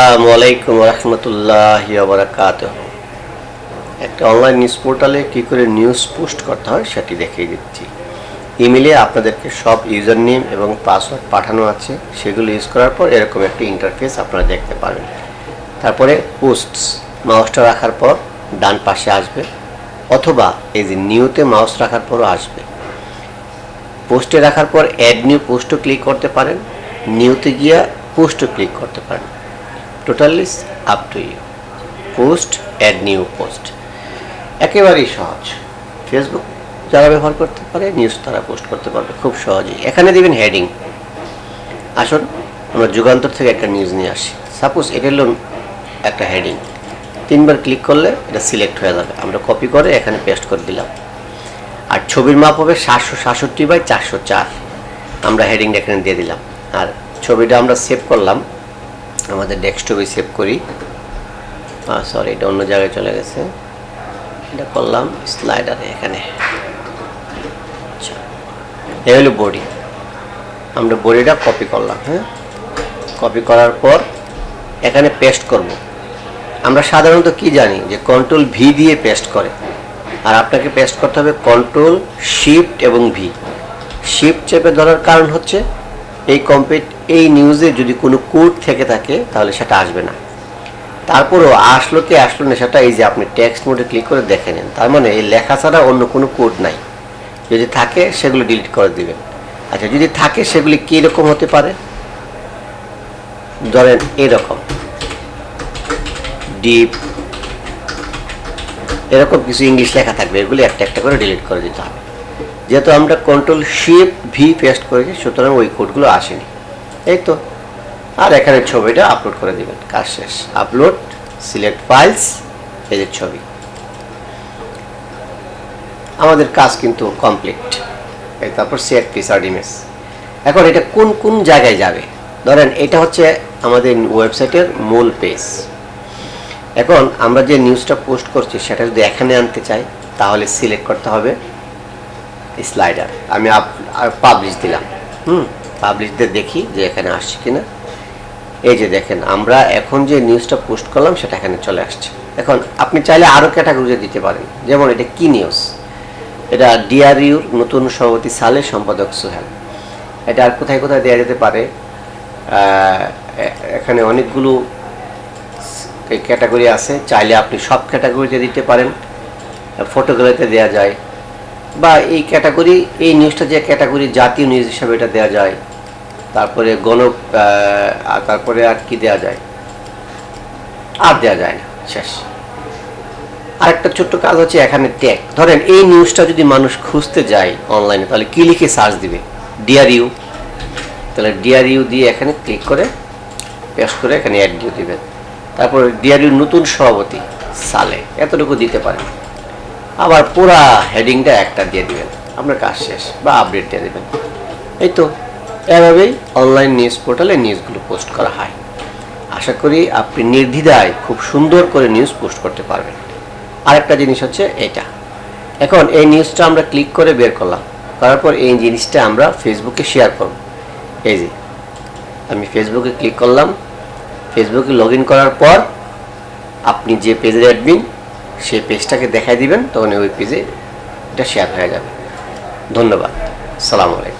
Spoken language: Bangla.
আসসালামু আলাইকুম রহমতুল্লাহ বারাকাত একটা অনলাইন নিউজ পোর্টালে কী করে নিউজ পোস্ট করতে হয় সেটি দেখিয়ে দিচ্ছি। ইমেলে আপনাদেরকে সব ইউজার নেম এবং পাসওয়ার্ড পাঠানো আছে, সেগুলো ইউজ করার পর এরকম একটা ইন্টারফেস আপনারা দেখতে পাবেন। তারপরে পোস্টস, মাউসটা রাখার পর ডান পাশে আসবে, অথবা এই যে নিউতে মাউস রাখার পরও আসবে। পোস্টে রাখার পর অ্যাড নিউ পোস্টও ক্লিক করতে পারেন, নিউতে গিয়া পোস্টও ক্লিক করতে পারেন। Totally up to you post add new post একেবারেই সহজ। ফেসবুক যারা ব্যবহার করতে পারে নিউজ তারা পোস্ট করতে পারবে খুব সহজেই। এখানে দিবেন হেডিং আসুন, আমরা যুগান্তর থেকে একটা নিউজ নিয়ে আসি। সাপোজ এটা হলো একটা হেডিং তিনবার ক্লিক করলে এটা সিলেক্ট হয়ে যাবে। আমরা কপি করে এখানে পেস্ট করে দিলাম। আর ছবির মাপ হবে সাতশো সাতষট্টি বাই চারশো চার। আমরা হেডিংটা এখানে দিয়ে দিলাম। আর ছবিটা আমরা সেভ করলাম। আমাদের ডেস্কটপে সেভ করি। সরি এটা অন্য জায়গায় চলে গেছে। এটা করলাম স্লাইডারে এখানে। আচ্ছা এ হলো বডি আমরা বডিটা কপি করলাম হ্যাঁ? কপি করার পর এখানে পেস্ট করব। আমরা সাধারণত কি জানি? যে কন্ট্রোল ভি দিয়ে পেস্ট করে। আর আপনাকে পেস্ট করতে হবে কন্ট্রোল শিফট এবং ভি শিফট চেপে ধরার কারণ হচ্ছে এই কম্পিট এই নিউজে যদি কোনো কোড থেকে থাকে, তাহলে সেটা আসবে না। তারপরও আসলো কি আসলো না সেটা এই যে আপনি টেক্সট মোডে ক্লিক করে দেখে নেন। তার মানে এই লেখা ছাড়া অন্য কোনো কোড নাই। যদি থাকে, সেগুলো ডিলিট করে দিবেন। আচ্ছা যদি থাকে, সেগুলি কীরকম হতে পারে? ধরেন এরকম। ডিপ এরকম কিছু ইংলিশ লেখা থাকবে, এগুলি একটা একটা করে ডিলিট করে দিতে হবে। যেহেতু আমরা কন্ট্রোল শিফট ভি পেস্ট করেছি, সুতরাং ওই কোডগুলো আসেনি। এই তো আর এখানে ছবিটা আপলোড করে দিবেন, কাজ শেষ। আপলোড সিলেক্ট ফাইলস এই যে ছবি। আমাদের কাজ কিন্তু কমপ্লিট এই তারপর সেট ফিচার ইমেজ এখন এটা কোন কোন জায়গায় যাবে? ধরেন এটা হচ্ছে আমাদের ওয়েবসাইটের মূল পেজ এখন আমরা যে নিউজটা পোস্ট করছি, সেটা যদি এখানে আনতে চাই, তাহলে সিলেক্ট করতে হবে স্লাইডার আমি পাবলিশ দিলাম। হুম? পাবলিশ দিয়ে দেখি যে এখানে আসছে কিনা। এই যে দেখেন, আমরা এখন যে নিউজটা পোস্ট করলাম, সেটা এখানে চলে আসছে। এখন আপনি চাইলে আরও ক্যাটাগরিতে দিতে পারেন। যেমন এটা কি নিউজ এটা ডিআরইউর নতুন সভাপতি সালে সম্পাদক সোহেল। এটা আর কোথায় কোথায় দেওয়া যেতে পারে? এখানে অনেকগুলো ক্যাটাগরি আছে। চাইলে আপনি সব ক্যাটাগরিতে দিতে পারেন। ফটোগ্রাফিতে দেওয়া যায়। বা এই ক্যাটাগরি এই নিউজটা যে ক্যাটাগরি জাতীয় নিউজ হিসাবে এটা দেওয়া যায়। তারপরে গণ তারপরে আর কি দেওয়া যায়? আর দেওয়া যায় না, শেষ। আরেকটা ছোট্ট কাজ হচ্ছে এখানে ট্যাগ ধরেন এই নিউজটা যদি মানুষ খুঁজতে যায় অনলাইনে তাহলে কি লিখে সার্চ দিবে? ডিআরইউ তাহলে ডিআরইউ দিয়ে এখানে ক্লিক করে পেস্ট করে এখানে অ্যাড দিয়ে দিবেন তারপর ডিআরইউ নতুন সভাপতি, সালে। এতটুকু দিতে পারেন। আবার পুরা হেডিংটা একটা দিয়ে দিবেন। আপনার কাজ শেষ, বা আপডেট দিয়ে দেবেন। এই তো। এভাবেই অনলাইন নিউজ পোর্টালে নিউজগুলো পোস্ট করা হয়। আশা করি আপনি নির্দ্বিধায় খুব সুন্দর করে নিউজ পোস্ট করতে পারবেন। আরেকটা জিনিস হচ্ছে এটা। এখন এই নিউজটা আমরা ক্লিক করে বের করলাম। করার পর এই জিনিসটা আমরা ফেসবুকে শেয়ার করব। এই যে, আমি ফেসবুকে ক্লিক করলাম। ফেসবুকে লগ করার পর আপনি যে পেজের অ্যাডমিন সেই পেজটাকে দেখাই দিবেন, তখন ওই পেজে এটা শেয়ার হয়ে যাবে। ধন্যবাদ। সালাম আলাইকুম।